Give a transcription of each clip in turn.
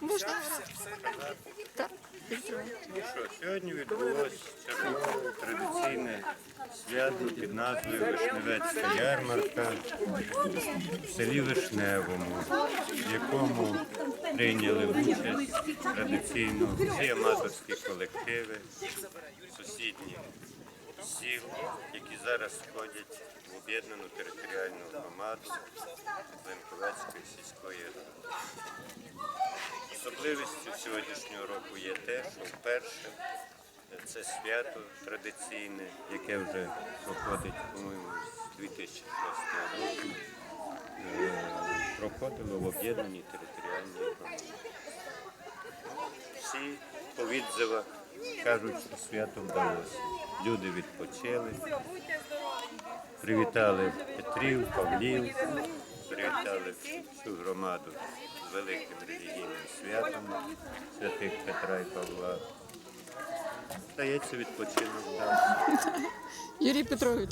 Можна? Так. Ну що, сьогодні відбулося традиційне свято під назвою Вишневецька ярмарка в селі Вишневому, в якому прийняли участь традиційно всі аматорські колективи сусідніх сіл, які зараз входять в об'єднану територіальну громаду Ленковецької сільської. Особливістю сьогоднішнього року є те, що вперше це свято традиційне, яке вже проходить, по-моєму, з 2006 року, е, проходило в об'єднаній територіальній громаді. Всі по відзивах кажуть, що свято вдалося. Люди відпочили, привітали Петрів, Павлів, привітали всю громаду з великим релігійним святом святих Петра і Павла. Здається, відпочинок вдався. Юрій Петрович.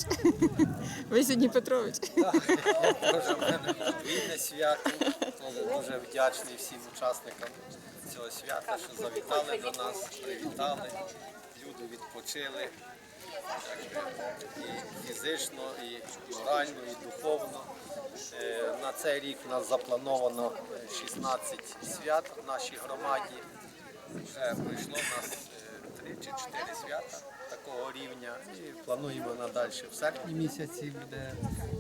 Ви сьогодні Петрович. Дуже в мене подвійне свято. Дуже, дуже вдячний всім учасникам цього свята, що завітали до нас, привітали. Відпочили і фізично, і морально, і духовно. Е, На цей рік у нас заплановано 16 свят в нашій громаді. Вже пройшло у нас е, три чи чотири свята такого рівня. І плануємо надалі. В серпні місяці буде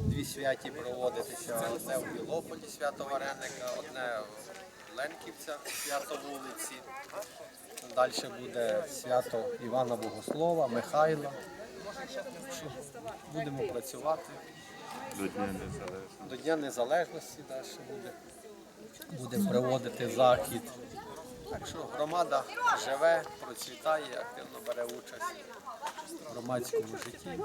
дві святі проводитися. Одне в Білополі свято Вареника, одне Ленківця свято вулиці. Далі буде свято Івана Богослова, Михайла. Будемо працювати. До Дня Незалежності. До Дня Незалежності далі буде. Будемо проводити захід. Так що громада живе, процвітає, активно бере участь в громадському житті.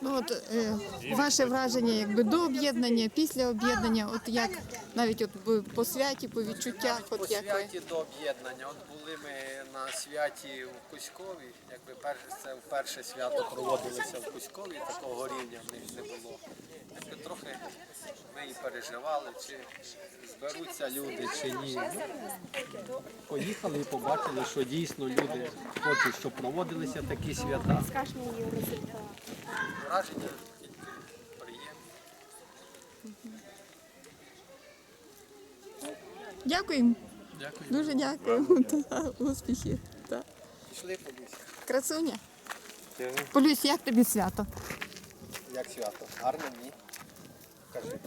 Ну от е, ваше враження якби до об'єднання, після об'єднання, от як навіть от ви по святі, по відчуттях, По от як ви. святі до об'єднання. От були ми на святі в Кузькові. Якби перше це вперше свято проводилося в Кузькові, такого рівня в них не було. Якби трохи ми і переживали, чи зберуться люди, чи ні. Ну, Поїхали і побачили, що дійсно люди хочуть, щоб проводилися такі свята. Враження тільки приємні. Дякуємо. Дякую. Дуже дякую. Успіхів. Пішли Полюсь. Красуня. Полюсь, як тобі свято? Як свято? Гарне ні. Кажи.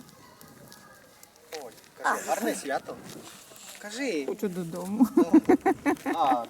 Ой, кажи, гарне свято. Кажи. Хочу додому. А,